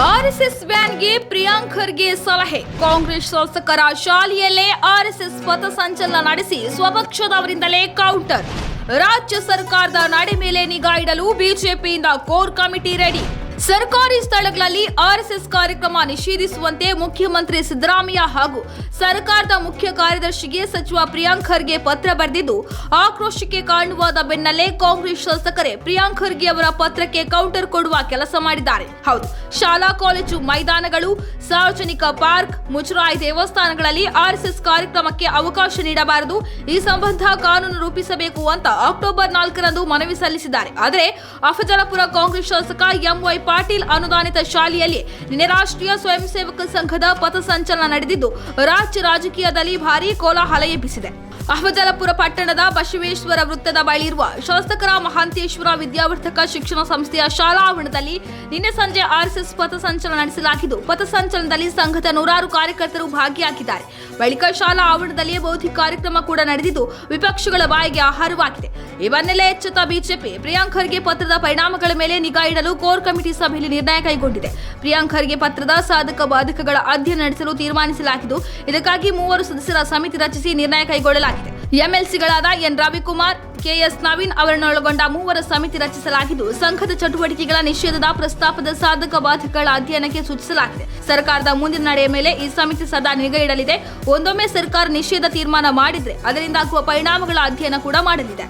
RSS ವ್ಯಾನ್ಗೆ Priyank Kharge ಸಲಹೆ. ಕಾಂಗ್ರೆಸ್ ಶಾಸಕರ ಶಾಲೆಯಲ್ಲೇ RSS ಪಥಸಂಚಲನ ನಡೆಸಿ ಸ್ವಪಕ್ಷದವರಿಂದಲೇ ಕೌಂಟರ್. ರಾಜ್ಯ ಸರ್ಕಾರದ ನಡೆ ಮೇಲೆ ನಿಗಾ ಇಡಲು ಬಿಜೆಪಿಯಿಂದ ಕೋರ್ ಕಮಿಟಿ ರೆಡಿ. ಸರ್ಕಾರಿ ಸ್ಥಳಗಳಲ್ಲಿ ಆರ್ಎಸ್ಎಸ್ ಕಾರ್ಯಕ್ರಮ ನಿಷೇಧಿಸುವಂತೆ ಮುಖ್ಯಮಂತ್ರಿ ಸಿದ್ದರಾಮಯ್ಯ ಹಾಗೂ ಸರ್ಕಾರದ ಮುಖ್ಯ ಕಾರ್ಯದರ್ಶಿಗೆ ಸಚಿವ ಪ್ರಿಯಾಂಕ್ ಖರ್ಗೆ ಪತ್ರ ಬರೆದಿದ್ದು, ಆಕ್ರೋಶಕ್ಕೆ ಕಾರಣವಾದ ಬೆನ್ನಲ್ಲೇ ಕಾಂಗ್ರೆಸ್ ಶಾಸಕರೇ ಪ್ರಿಯಾಂಕ್ ಖರ್ಗೆ ಅವರ ಪತ್ರಕ್ಕೆ ಕೌಂಟರ್ ಕೊಡುವ ಕೆಲಸ ಮಾಡಿದ್ದಾರೆ. ಹೌದು, ಶಾಲಾ, ಕಾಲೇಜು, ಮೈದಾನಗಳು, ಸಾರ್ವಜನಿಕ ಪಾರ್ಕ್, ಮುಜರಾಯಿ ದೇವಸ್ಥಾನಗಳಲ್ಲಿ ಆರ್ಎಸ್ಎಸ್ ಕಾರ್ಯಕ್ರಮಕ್ಕೆ ಅವಕಾಶ ನೀಡಬಾರದು, ಈ ಸಂಬಂಧ ಕಾನೂನು ರೂಪಿಸಬೇಕು ಅಂತ ಅಕ್ಟೋಬರ್ ನಾಲ್ಕರಂದು ಮನವಿ ಸಲ್ಲಿಸಿದ್ದಾರೆ. ಆದರೆ, ಅಫಜಲಪುರ ಕಾಂಗ್ರೆಸ್ ಶಾಸಕ ಎಂವೈ ಪಾಟೀಲ್ ಅನುದಾನಿತ ಶಾಲೆಯಲ್ಲಿ ನಿನ್ನೆ ರಾಷ್ಟ್ರೀಯ ಸ್ವಯಂ ಸೇವಕ ಸಂಘದ ಪಥಸಂಚಲನ ನಡೆದಿದ್ದು ರಾಜ್ಯ ರಾಜಕೀಯದಲ್ಲಿ ಭಾರೀ ಕೋಲಾಹಲ ಎಬ್ಬಿಸಿದೆ. ಅಹಮದಲಪುರ ಪಟ್ಟಣದ ಬಸವೇಶ್ವರ ವೃತ್ತದ ಬಳಿ ಇರುವ ಶಾಸಕರ ಮಹಾಂತೇಶ್ವರ ವಿದ್ಯಾವರ್ಧಕ ಶಿಕ್ಷಣ ಸಂಸ್ಥೆಯ ಶಾಲಾ ಆವರಣದಲ್ಲಿ ನಿನ್ನೆ ಸಂಜೆ ಆರ್ಎಸ್ಎಸ್ ಪಥಸಂಚಲನ ನಡೆಸಲಾಗಿದ್ದು, ಪಥಸಂಚಲನದಲ್ಲಿ ಸಂಘದ ನೂರಾರು ಕಾರ್ಯಕರ್ತರು ಭಾಗಿಯಾಗಿದ್ದಾರೆ. ಬಳಿಕ ಶಾಲಾ ಆವರಣದಲ್ಲಿ ಬೌದ್ಧಿಕ ಕಾರ್ಯಕ್ರಮ ಕೂಡ ನಡೆದಿದ್ದು, ವಿಪಕ್ಷಗಳ ಬಾಯಿಗೆ ಆಹಾರವಾಗಿದೆ. ಈ ಬೆನ್ನಲ್ಲೇ ಎಚ್ಚೆತ್ತ ಬಿಜೆಪಿ ಪ್ರಿಯಾಂಕ್ ಖರ್ಗೆ ಪತ್ರದ ಪರಿಣಾಮಗಳ ಮೇಲೆ ನಿಗಾ ಇಡಲು ಕೋರ್ ಕಮಿಟಿ ಸಭೆಯಲ್ಲಿ ನಿರ್ಣಯ ಕೈಗೊಂಡಿದೆ. ಪ್ರಿಯಾಂಕ್ ಖರ್ಗೆ ಪತ್ರದ ಸಾಧಕ ಬಾಧಕಗಳ ಅಧ್ಯಯನ ನಡೆಸಲು ತೀರ್ಮಾನಿಸಲಾಗಿದ್ದು, ಇದಕ್ಕಾಗಿ ಮೂವರು ಸದಸ್ಯರ ಸಮಿತಿ ರಚಿಸಿ ನಿರ್ಣಯ ಕೈಗೊಳ್ಳಲಾಗಿದೆ. ಎಂಎಲ್ಸಿಗಳಾದ N Ravikumar, K S Naveen ಅವರನ್ನೊಳಗೊಂಡ ಮೂವರ ಸಮಿತಿ ರಚಿಸಲಾಗಿದ್ದು, ಸಂಘದ ಚಟುವಟಿಕೆಗಳ ನಿಷೇಧದ ಪ್ರಸ್ತಾಪದ ಸಾಧಕ ಬಾಧಕಗಳ ಅಧ್ಯಯನಕ್ಕೆ ಸೂಚಿಸಲಾಗಿದೆ. ಸರ್ಕಾರದ ಮುಂದಿನ ನಡೆಯ ಮೇಲೆ ಈ ಸಮಿತಿ ಸದಾ ನಿಗಾ ಇಡಲಿದೆ ಒಂದೊಮ್ಮೆ ಸರ್ಕಾರ ನಿಷೇಧ ತೀರ್ಮಾನ ಮಾಡಿದ್ರೆ ಅದರಿಂದಾಗುವ ಪರಿಣಾಮಗಳ ಅಧ್ಯಯನ ಕೂಡ ಮಾಡಲಿದೆ.